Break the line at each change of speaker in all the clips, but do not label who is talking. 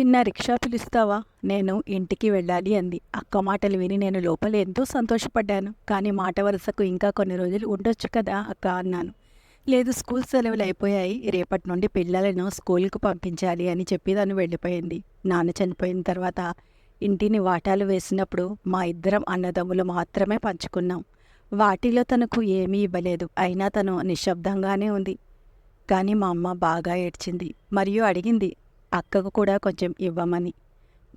చిన్న రిక్షా పిలుస్తావా? నేను ఇంటికి వెళ్ళాలి అంది. అక్క మాటలు విని నేను లోపల ఎంతో సంతోషపడ్డాను. కానీ మాట వరుసకు ఇంకా కొన్ని రోజులు ఉండొచ్చు కదా అక్క అన్నాను. లేదు స్కూల్ సెలవులు అయిపోయాయి. రేపటి నుండి పిల్లలను స్కూల్కు పంపించాలి అని చెప్పి తను వెళ్ళిపోయింది. నాన్న చనిపోయిన తర్వాత ఇంటిని వాటాలు వేసినప్పుడు మా ఇద్దరం అన్నదమ్ములు మాత్రమే పంచుకున్నాం. వాటిలో తనకు ఏమీ ఇవ్వలేదు. అయినా తను నిశ్శబ్దంగానే ఉంది. కానీ మా అమ్మ బాగా ఏడ్చింది. మరియు అడిగింది అక్కకు కూడా కొంచెం ఇవ్వమని.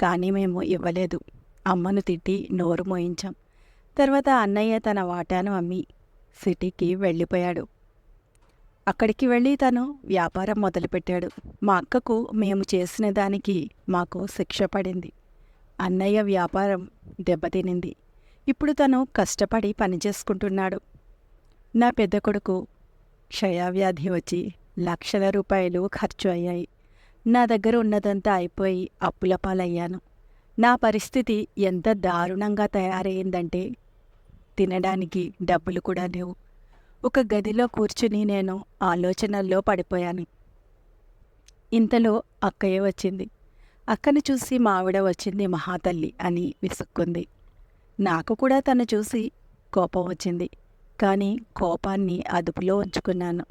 కానీ మేము ఇవ్వలేదు. అమ్మను తిట్టి నోరు మోయించాం. తర్వాత అన్నయ్య తన వాటాను అమ్మి సిటీకి వెళ్ళిపోయాడు. అక్కడికి వెళ్ళి తను వ్యాపారం మొదలుపెట్టాడు. మా అక్కకు మేము చేసిన దానికి మాకు శిక్ష పడింది. అన్నయ్య వ్యాపారం దెబ్బతినింది. ఇప్పుడు తను కష్టపడి పని చేసుకుంటున్నాడు. నా పెద్ద కొడుకు క్షయవ్యాధి వచ్చి లక్షల రూపాయలు ఖర్చు అయ్యాయి. నా దగ్గర ఉన్నదంతా అయిపోయి అప్పుల పాలయ్యాను. నా పరిస్థితి ఎంత దారుణంగా తయారైందంటే తినడానికి డబ్బులు కూడా లేవు. ఒక గదిలో కూర్చుని నేను ఆలోచనల్లో పడిపోయాను. ఇంతలో అక్కయ్య వచ్చింది. అక్కను చూసి మావిడ వచ్చింది మహాతల్లి అని విసుక్కుంది. నాకు కూడా తను చూసి కోపం వచ్చింది. కానీ కోపాన్ని అదుపులో ఉంచుకున్నాను.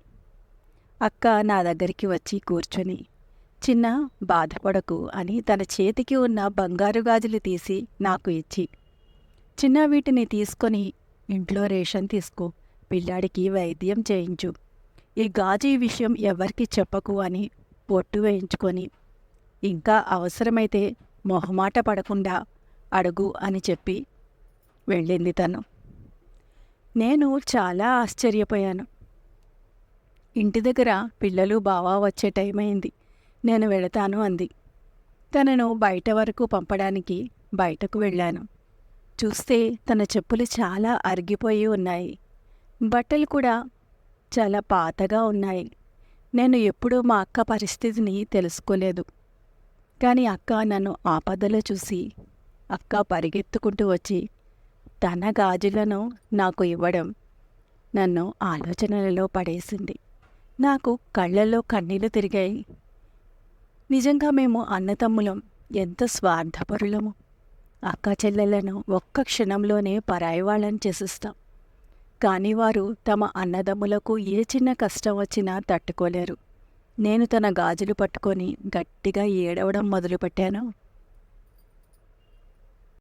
అక్క నా దగ్గరికి వచ్చి కూర్చొని చిన్న బాధపడకు అని తన చేతికి ఉన్న బంగారు గాజులు తీసి నాకు ఇచ్చి చిన్న వీటిని తీసుకొని ఇంట్లో రేషన్ తీసుకో పిల్లాడికి వైద్యం చేయించు. ఈ గాజు ఈ విషయం ఎవరికి చెప్పకు అని పొట్టు వేయించుకొని ఇంకా అవసరమైతే మొహమాట పడకుండా అడుగు అని చెప్పి వెళ్ళింది తను. నేను చాలా ఆశ్చర్యపోయాను. ఇంటి దగ్గర పిల్లలు బావా వచ్చే టైం అయింది. నేను వెళతాను అంది. తనను బయట వరకు పంపడానికి బయటకు వెళ్ళాను. చూస్తే తన చెప్పులు చాలా అరిగిపోయి ఉన్నాయి. బట్టలు కూడా చాలా పాతగా ఉన్నాయి. నేను ఎప్పుడూ మా అక్క పరిస్థితిని తెలుసుకోలేదు. కానీ అక్క నన్ను ఆపదలో చూసి అక్క పరిగెత్తుకుంటూ వచ్చి తన గాజులను నాకు ఇవ్వడం నన్ను ఆలోచనలలో పడేసింది. నాకు కళ్ళల్లో కన్నీళ్ళు తిరిగాయి. నిజంగా మేము అన్నతమ్ములం. ఎంత స్వార్థపరులము. అక్క చెల్లెలను ఒక్క క్షణంలోనే పరాయి వాళ్ళని చేసిస్తాం. కానీ వారు తమ అన్నదమ్ములకు ఏ చిన్న కష్టం వచ్చినా తట్టుకోలేరు. నేను తన గాజులు పట్టుకొని గట్టిగా ఏడవడం మొదలుపెట్టాను.